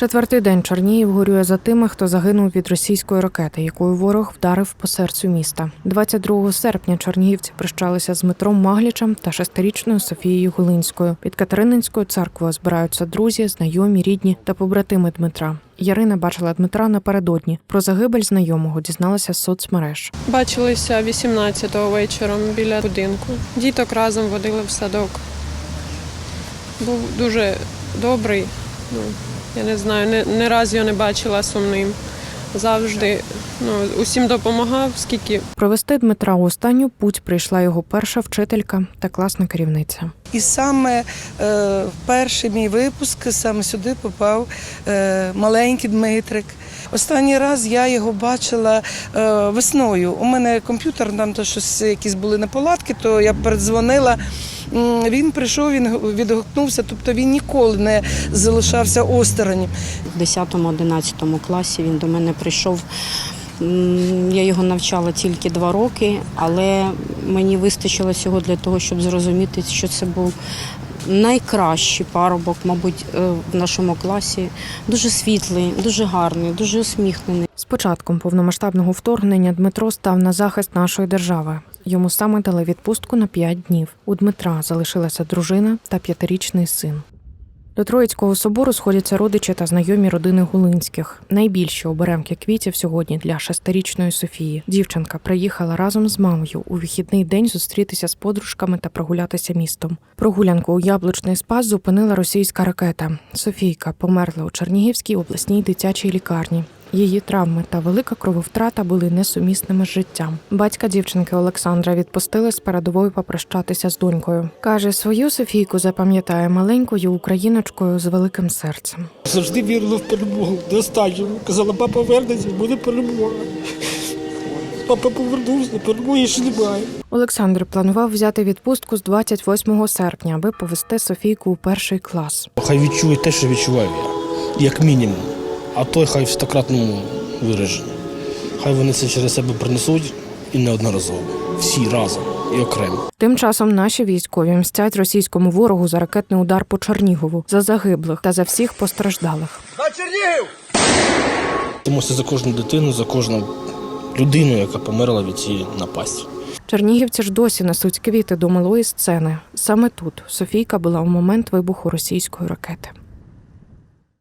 Четвертий день Чернігів горює за тими, хто загинув від російської ракети, якою ворог вдарив по серцю міста. 22 серпня чернігівці прощалися з Дмитром Маглічем та шестирічною Софією Гулинською. Під Катерининською церквою збираються друзі, знайомі, рідні та побратими Дмитра. Ярина бачила Дмитра напередодні. Про загибель знайомого дізналася з соцмереж. Бачилися 18-го вечором біля будинку. Діток разом водили в садок. Був дуже добрий. Я не знаю, не, не раз його не бачила сумним. Завжди ну, усім допомагав, скільки Провести Дмитра у останню путь прийшла його перша вчителька та класна керівниця. І саме е, в перший мій випуск саме сюди попав е, маленький Дмитрик. Останній раз я його бачила е, весною. У мене комп'ютер, там то щось якісь були неполадки, то я передзвонила. Він прийшов, він відгукнувся, тобто він ніколи не залишався осторонь. В 10-11 класі він до мене прийшов. Я його навчала тільки два роки, але мені вистачило цього для того, щоб зрозуміти, що це був найкращий парубок, мабуть, е, в нашому класі. Дуже світлий, дуже гарний, дуже усміхнений. З початком повномасштабного вторгнення Дмитро став на захист нашої держави. Йому саме дали відпустку на 5 днів. У Дмитра залишилася дружина та п'ятирічний син. До Троїцького собору сходяться родичі та знайомі родини Гулинських. Найбільші оберемки квітів сьогодні для шестирічної Софії. Дівчинка приїхала разом з мамою у вихідний день зустрітися з подружками та прогулятися містом. Прогулянку у яблучний спас зупинила російська ракета. Софійка померла у Чернігівській обласній дитячій лікарні. Її травми та велика крововтрата були несумісними з життям. Батька дівчинки Олександра відпустили з передовою попрощатися з донькою. каже, свою Софійку запам'ятає маленькою україночкою з великим серцем. Завжди вірила в перемогу до останнього. Казала, папа вернеться, буде перемога. Папа повернувся, перемоги ще немає. Олександр планував взяти відпустку з 28 серпня, аби повести Софійку у перший клас. Хай відчує те, що відчуваю я, як мінімум. А той хай в стократному вираженні. Хай вони це через себе принесуть і неодноразово. Всі разом і окремо. Тим часом наші військові мстять російському ворогу за ракетний удар по Чернігову, за загиблих та за всіх постраждалих. На Тимося за кожну дитину, за кожну людину, яка померла від цієї напасті. Чернігівці ж досі несуть квіти до малої сцени. Саме тут Софійка була у момент вибуху російської ракети.